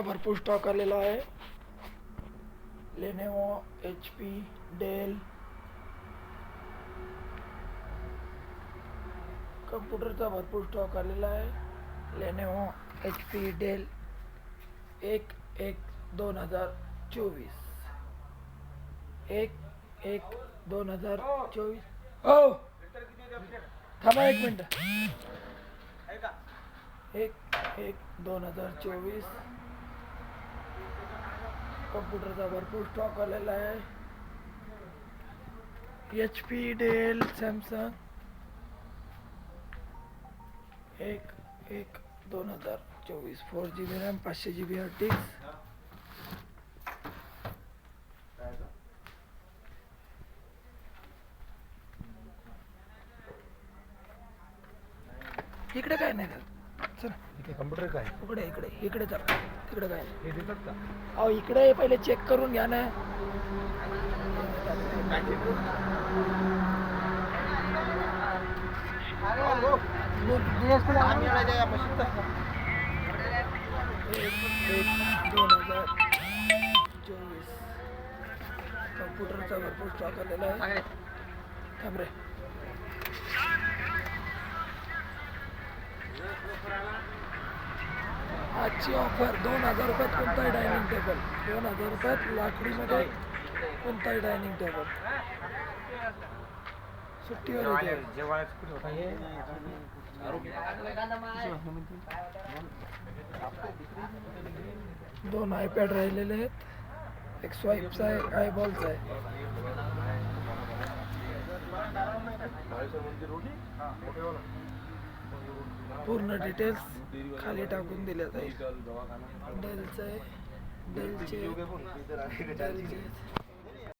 कम्प्युटरचा भरपूर स्टॉक आलेला आहे. लेनेवो एच पी डेल कम्प्युटरचा भरपूर स्टॉक आलेला आहे. लेनेवो एच पी डेल एक एक दोन हजार चोवीस. एक एक दोन हजार चोवीस. हो! थांबा एक मिनटं. एक एक दोन हजार चोवीस. कम्प्युटरचा भरपूर स्टॉक आलेला आहे. एच पी डेल सॅमसंग एक एक दोन हजार चोवीस. फोर जी बी रॅम पाचशे जी बी हार्ड डिस्क इकडे काय नाही चला. इथे कम्प्युटर काय? इकडे इकडे इकडे चला. तिकडे काय? नाही हे देतात का? अहो इकडे पहिले चेक करून घ्या ना. एक एक दोन हजार चोवीस. कम्प्युटरचा भरपूर स्टॉक आलेला आहे. थांब रे. आजची ऑफर दोन हजार रुपयात कोणताही डायनिंग टेबल दोन हजार रुपयात लाकडीमध्ये कोणताही डायनिंग टेबल सुट्टीवर येते दोन आयपॅड राहिलेले आहेत. एक स्वाईपचा आहे आयबॉलचा आहे. पूर्ण डिटेल्स खाली टाकून दिल्या जाईल. डेलचं आहे. डेलचे डेलचे